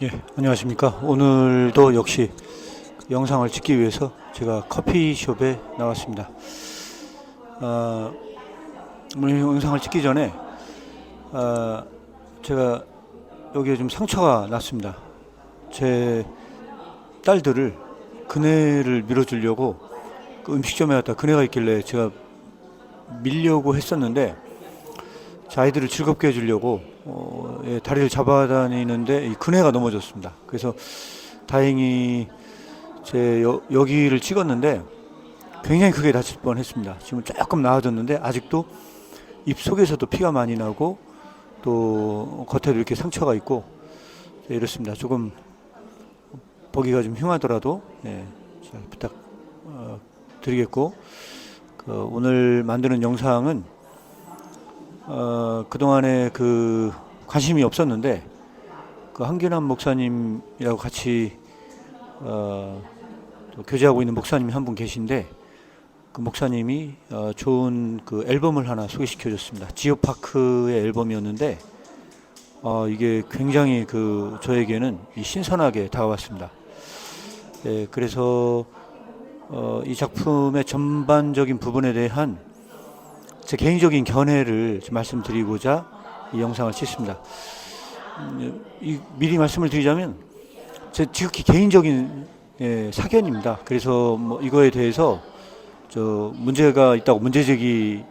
예, 안녕하십니까. 오늘도 역시 영상을 찍기 위해서 제가 커피숍에 나왔습니다. 아, 오늘 영상을 찍기 전에 아, 제가 여기에 좀 상처가 났습니다. 제 딸들을 그네를 밀어주려고 그 음식점에 갔다 그네가 있길래 제가 밀려고 했었는데 자, 아이들을 즐겁게 해주려고 어, 예, 다리를 잡아다니는데 이 그네가 넘어졌습니다. 그래서 다행히 제 여, 여기를 찍었는데 굉장히 크게 다칠 뻔했습니다. 지금 조금 나아졌는데 아직도 입 속에서도 피가 많이 나고 또 겉에도 이렇게 상처가 있고 예, 이렇습니다. 조금 보기가 좀 흉하더라도 예, 잘 부탁 어, 드리겠고 그 오늘 만드는 영상은 어, 그동안에 그 관심이 없었는데 그 한균환 목사님이라고 같이 어, 또 교제하고 있는 목사님이 한 분 계신데 그 목사님이 어, 좋은 그 앨범을 하나 소개시켜 줬습니다. 지오파크의 앨범이었는데 어, 이게 굉장히 그 저에게는 이 신선하게 다가왔습니다. 예, 그래서 어, 이 작품의 전반적인 부분에 대한 제 개인적인 견해를 좀 말씀드리고자 이 영상을 찍습니다. 음, 이, 미리 말씀을 드리자면 제 지극히 개인적인 예, 사견입니다. 그래서 뭐 이거에 대해서 저 문제가 있다고 문제 제기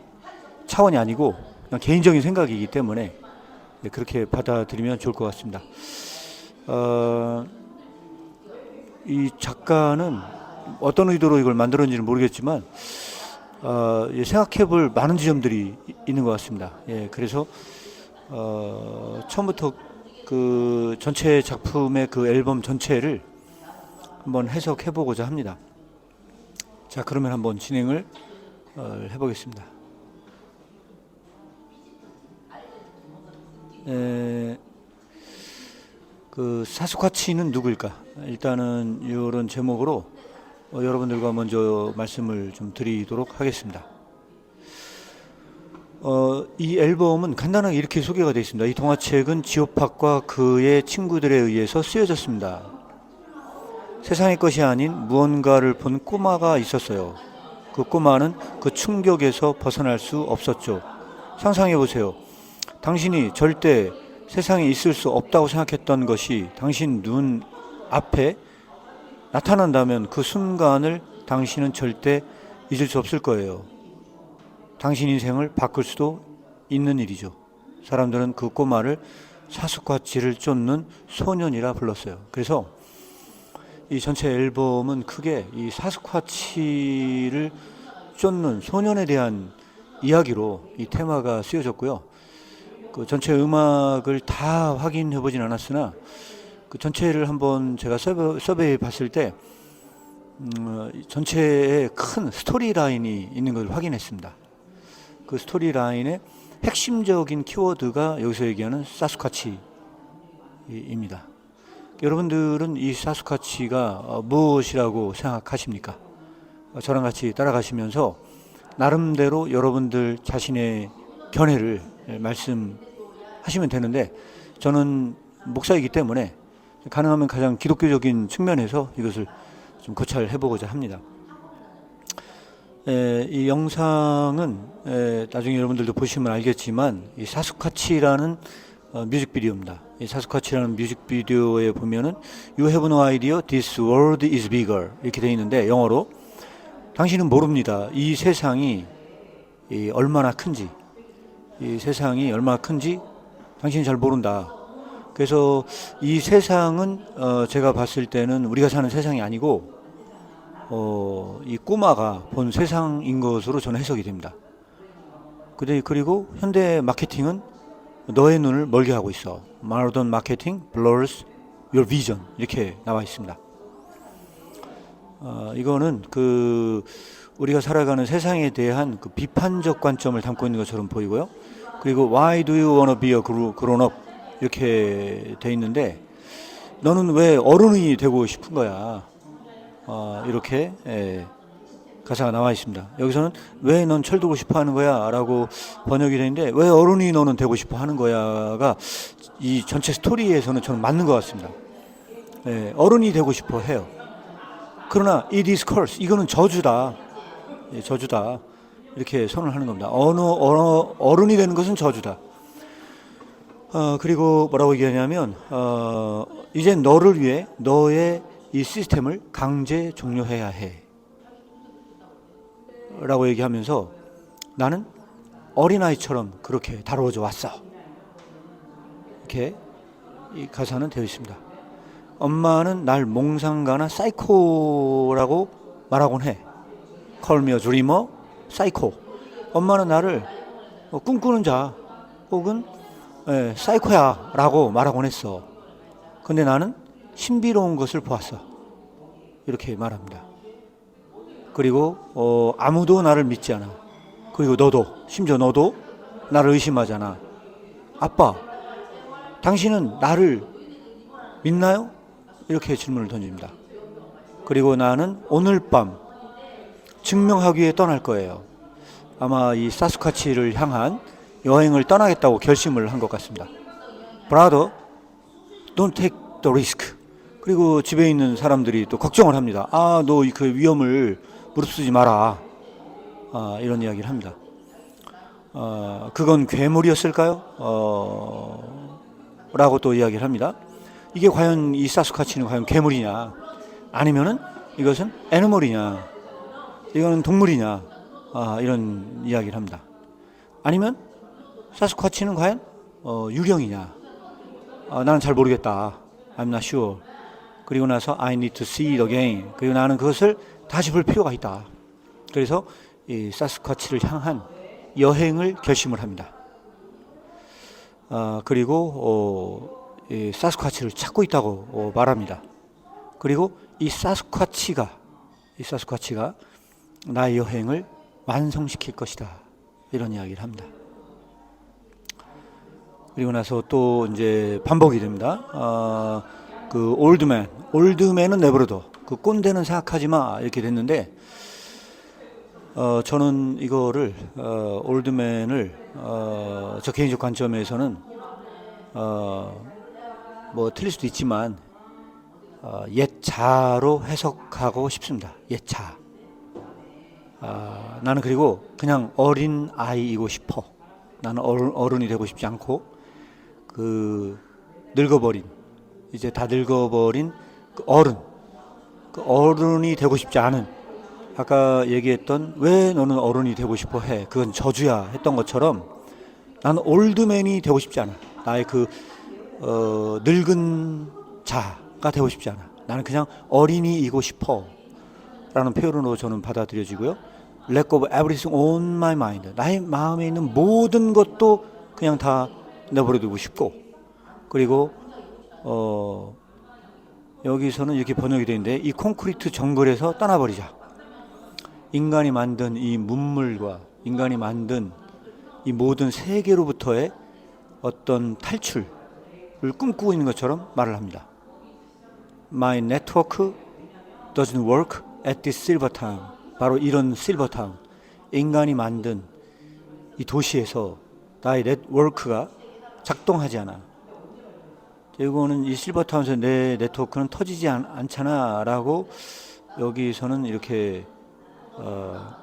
차원이 아니고 그냥 개인적인 생각이기 때문에 예, 그렇게 받아들이면 좋을 것 같습니다. 어, 이 작가는 어떤 의도로 이걸 만들었는지는 모르겠지만 어, 예, 생각해볼 많은 지점들이 이- 있는 것 같습니다. 예, 그래서 어, 처음부터 그 전체 작품의 그 앨범 전체를 한번 해석해 보고자 합니다. 자, 그러면 한번 진행을 어, 해보겠습니다. 에, 그 사스쿼치는 누구일까? 일단은 이런 제목으로 어, 여러분들과 먼저 말씀을 좀 드리도록 하겠습니다. 어, 이 앨범은 간단하게 이렇게 소개가 되어 있습니다. 이 동화책은 지오팍과 그의 친구들에 의해서 쓰여졌습니다. 세상의 것이 아닌 무언가를 본 꼬마가 있었어요. 그 꼬마는 그 충격에서 벗어날 수 없었죠. 상상해 보세요. 당신이 절대 세상에 있을 수 없다고 생각했던 것이 당신 눈 앞에 나타난다면 그 순간을 당신은 절대 잊을 수 없을 거예요. 당신 인생을 바꿀 수도 있는 일이죠. 사람들은 그 꼬마를 사슴과치를 쫓는 소년이라 불렀어요. 그래서 이 전체 앨범은 크게 이 사스쿼치를 쫓는 소년에 대한 이야기로 이 테마가 쓰여졌고요. 그 전체 음악을 다 확인해 보진 않았으나 그 전체를 한번 제가 서베, 서베이 봤을 때 음, 어, 이 전체에 큰 스토리 라인이 있는 것을 확인했습니다. 그 스토리 라인의 핵심적인 키워드가 여기서 얘기하는 사스카치입니다. 여러분들은 이 사스카치가 어, 무엇이라고 생각하십니까? 어, 저랑 같이 따라가시면서 나름대로 여러분들 자신의 견해를 예, 말씀하시면 되는데 저는 목사이기 때문에 가능하면 가장 기독교적인 측면에서 이것을 좀 고찰해 보고자 합니다. 에, 이 영상은 에, 나중에 여러분들도 보시면 알겠지만 이 사스카치라는 어, 뮤직비디오입니다. 이 사스카치라는 뮤직비디오에 보면은 You have no idea this world is bigger 이렇게 되어 있는데 영어로 당신은 모릅니다. 이 세상이 이 얼마나 큰지 이 세상이 얼마나 큰지 당신이 잘 모른다. 그래서 이 세상은 어, 제가 봤을 때는 우리가 사는 세상이 아니고 어, 이 꼬마가 본 세상인 것으로 저는 해석이 됩니다. 근데 그리고 현대 마케팅은 너의 눈을 멀게 하고 있어. Modern marketing blurs your vision 이렇게 나와 있습니다. 어, 이거는 그 우리가 살아가는 세상에 대한 그 비판적 관점을 담고 있는 것처럼 보이고요. 그리고 Why do you wanna be a grow- grown up 이렇게 돼 있는데 너는 왜 어른이 되고 싶은 거야? 어, 이렇게 예, 가사가 나와 있습니다. 여기서는 왜 넌 철들고 싶어 하는 거야? 라고 번역이 되는데 왜 어른이 너는 되고 싶어 하는 거야가 이 전체 스토리에서는 저는 맞는 것 같습니다. 예, 어른이 되고 싶어 해요. 그러나 is curse. 이거는 저주다. 예, 저주다. 이렇게 선언을 하는 겁니다. 어느 어느 어른이 되는 것은 저주다. 어, 그리고 뭐라고 얘기하냐면 어, 이제 너를 위해 너의 이 시스템을 강제 종료해야 해. 라고 얘기하면서 나는 어린아이처럼 그렇게 다루어져 왔어. 이렇게 이 가사는 되어 있습니다. 엄마는 날 몽상가나 사이코라고 말하곤 해. A dreamer, 사이코. 엄마는 나를 뭐 꿈꾸는 자 혹은 예, 사이코야라고 말하곤 했어. 근데 나는 신비로운 것을 보았어. 이렇게 말합니다. 그리고 어, 아무도 나를 믿지 않아. 그리고 너도 심지어 너도 나를 의심하잖아. 아빠, 당신은 나를 믿나요? 이렇게 질문을 던집니다. 그리고 나는 오늘 밤 증명하기 위해 떠날 거예요. 아마 이 사스카치를 향한 여행을 떠나겠다고 결심을 한 것 같습니다. 브라더, don't take the risk. 그리고 집에 있는 사람들이 또 걱정을 합니다. 아, 너 그 위험을 무릅쓰지 마라. 아, 이런 이야기를 합니다. 어, 그건 괴물이었을까요? 어, 라고 또 이야기를 합니다. 이게 과연 이 사스카치는 과연 괴물이냐? 아니면은 이것은 애니멀이냐? 이거는 동물이냐? 아, 이런 이야기를 합니다. 아니면 사스카치는 과연 어, 유령이냐? 아, 나는 잘 모르겠다. I'm not sure. 그리고 나서 I need to see it again. 그리고 나는 그것을 다시 볼 필요가 있다. 그래서 이 사스카치를 향한 여행을 결심을 합니다. 아, 그리고 어, 이 사스카치를 찾고 있다고 어, 말합니다. 그리고 이 사스카치가 이 사스카치가 나의 여행을 완성시킬 것이다. 이런 이야기를 합니다. 그리고 나서 또 이제 반복이 됩니다. 아, 그 올드맨, 올드맨은 내버려둬. 그 꼰대는 생각하지 마. 이렇게 됐는데, 어, 저는 이거를, 어, 올드맨을, 어, 저 개인적 관점에서는, 어, 뭐 틀릴 수도 있지만, 어, 옛자로 해석하고 싶습니다. 옛자. 아, 나는 그리고 그냥 어린 아이이고 싶어. 나는 어른, 어른이 되고 싶지 않고, 그, 늙어버린, 이제 다 늙어버린 그 어른, 그 어른이 되고 싶지 않은, 아까 얘기했던 왜 너는 어른이 되고 싶어 해? 그건 저주야 했던 것처럼 나는 올드맨이 되고 싶지 않아. 나의 그, 어, 늙은 자가 되고 싶지 않아. 나는 그냥 어린이이고 싶어. 라는 표현으로 저는 받아들여지고요. Let go of everything on my mind. 나의 마음에 있는 모든 것도 그냥 다 내버려두고 싶고, 그리고 어 여기서는 이렇게 번역이 되는데 이 콘크리트 정글에서 떠나버리자. 인간이 만든 이 문물과 인간이 만든 이 모든 세계로부터의 어떤 탈출을 꿈꾸고 있는 것처럼 말을 합니다. My network doesn't work at this silver town. 바로 이런 실버 타운. 인간이 만든 이 도시에서 나의 네트워크가 작동하지 않아. 이거는 이 실버타운에서 내 네트워크는 터지지 않, 않잖아라고 여기서는 이렇게 어,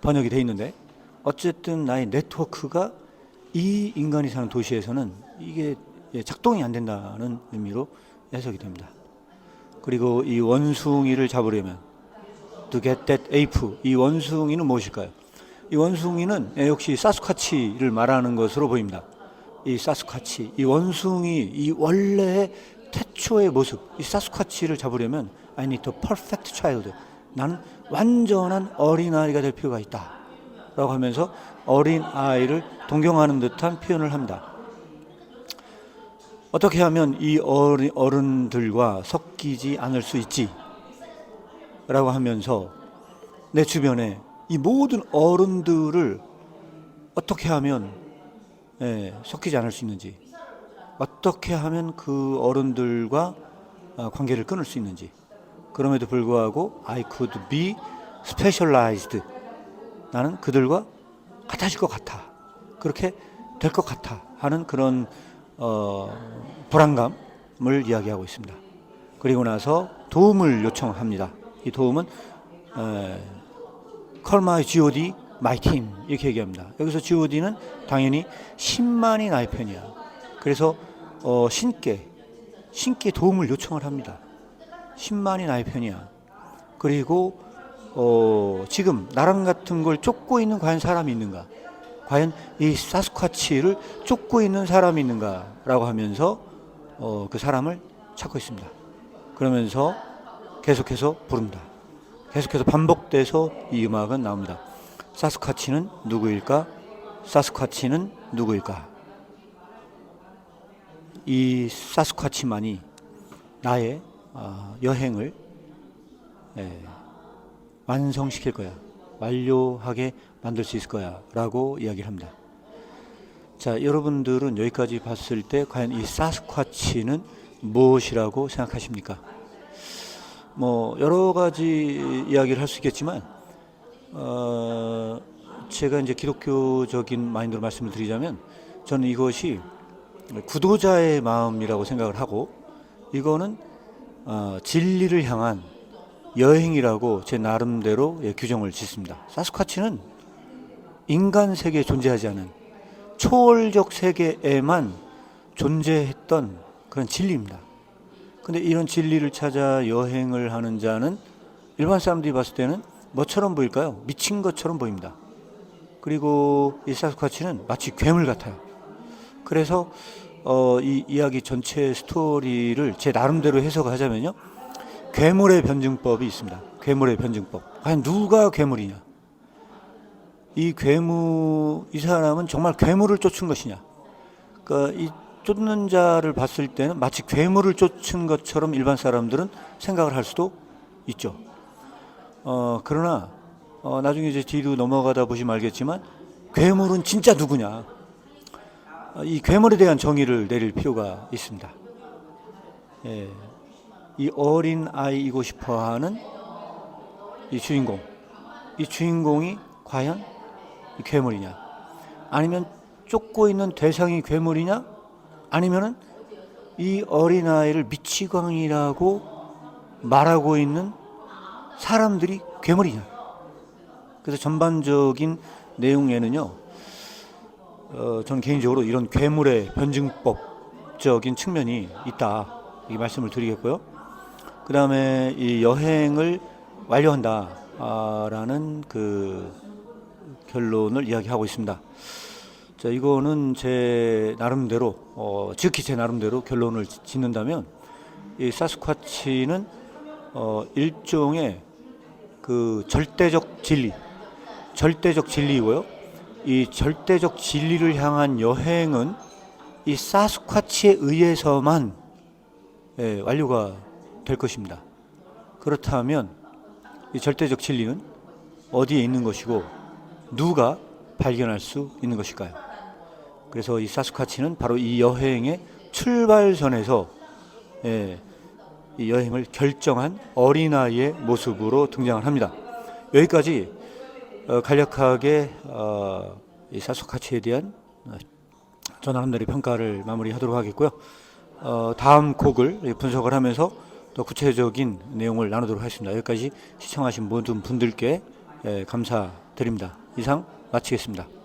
번역이 돼 있는데 어쨌든 나의 네트워크가 이 인간이 사는 도시에서는 이게 예, 작동이 안 된다는 의미로 해석이 됩니다. 그리고 이 원숭이를 잡으려면 to get that ape 이 원숭이는 무엇일까요? 이 원숭이는 예, 역시 사스카치를 말하는 것으로 보입니다. 이 사스카치, 이 원숭이, 이 원래의 태초의 모습, 이 사스카치를 잡으려면 I need a perfect child. 나는 완전한 어린아이가 될 필요가 있다. 라고 하면서 어린아이를 동경하는 듯한 표현을 합니다. 어떻게 하면 이 어른들과 섞이지 않을 수 있지? 라고 하면서 내 주변에 이 모든 어른들을 어떻게 하면 예, 섞이지 않을 수 있는지, 어떻게 하면 그 어른들과 아, 관계를 끊을 수 있는지, 그럼에도 불구하고 I could be specialized. 나는 그들과 같아질 것 같아. 그렇게 될 것 같아. 하는 그런 어, 불안감을 이야기하고 있습니다. 그리고 나서 도움을 요청합니다. 이 도움은 에, Call my G.O.D. my team 이렇게 얘기합니다. 여기서 G.O.D는 당연히 10만이 나의 편이야. 그래서 어, 신께 신께 도움을 요청을 합니다. 10만이 나의 편이야. 그리고 어, 지금 나랑 같은 걸 쫓고 있는 과연 사람이 있는가? 과연 이 사스쿼치를 쫓고 있는 사람이 있는가라고 하면서 어, 그 사람을 찾고 있습니다. 그러면서 계속해서 부른다. 계속해서 반복돼서 이 음악은 나옵니다. 사스쿼치는 누구일까? 사스쿼치는 누구일까? 이 사스쿼치만이 나의 어, 여행을 예, 완성시킬 거야. 완료하게 만들 수 있을 거야. 라고 이야기를 합니다. 자, 여러분들은 여기까지 봤을 때 과연 이 사스쿼치는 무엇이라고 생각하십니까? 뭐, 여러 가지 이야기를 할 수 있겠지만, 어, 제가 이제 기독교적인 마인드로 말씀을 드리자면, 저는 이것이 구도자의 마음이라고 생각을 하고, 이거는 어, 진리를 향한 여행이라고 제 나름대로 예, 규정을 짓습니다. 사스쿼치는 인간 세계에 존재하지 않은 초월적 세계에만 존재했던 그런 진리입니다. 근데 이런 진리를 찾아 여행을 하는 자는 일반 사람들이 봤을 때는 뭐처럼 보일까요? 미친 것처럼 보입니다. 그리고 이 사스쿼치는 마치 괴물 같아요. 그래서 어, 이 이야기 전체 스토리를 제 나름대로 해석하자면요. 괴물의 변증법이 있습니다. 괴물의 변증법. 과연 누가 괴물이냐? 이 괴물, 이 사람은 정말 괴물을 쫓은 것이냐? 그러니까 이 쫓는 자를 봤을 때는 마치 괴물을 쫓은 것처럼 일반 사람들은 생각을 할 수도 있죠. 어, 그러나 어, 나중에 이제 뒤로 넘어가다 보시면 알겠지만 괴물은 진짜 누구냐? 어, 이 괴물에 대한 정의를 내릴 필요가 있습니다. 예, 이 어린 아이이고 싶어하는 이 주인공, 이 주인공이 과연 이 괴물이냐? 아니면 쫓고 있는 대상이 괴물이냐? 아니면은 이 어린 아이를 미치광이라고 말하고 있는 사람들이 괴물이냐? 그래서 전반적인 내용에는요. 어, 저는 개인적으로 이런 괴물의 변증법적인 측면이 있다 이 말씀을 드리겠고요. 그 다음에 이 여행을 완료한다라는 그 결론을 이야기하고 있습니다. 자, 이거는 제 나름대로 어, 지극히 제 나름대로 결론을 짓- 짓는다면 이 사스쿼치는 어, 일종의 그 절대적 진리, 절대적 진리이고요. 이 절대적 진리를 향한 여행은 이 사스쿼치에 의해서만 예, 완료가 될 것입니다. 그렇다면 이 절대적 진리는 어디에 있는 것이고 누가 발견할 수 있는 것일까요? 그래서 이 사스쿼치는 바로 이 여행의 출발선에서 예, 이 여행을 결정한 어린아이의 모습으로 등장을 합니다. 여기까지 어, 간략하게 어, 이 사스쿼치에 대한 어, 저 나름대로 평가를 마무리하도록 하겠고요. 어, 다음 곡을 분석을 하면서 더 구체적인 내용을 나누도록 하겠습니다. 여기까지 시청하신 모든 분들께 예, 감사드립니다. 이상 마치겠습니다.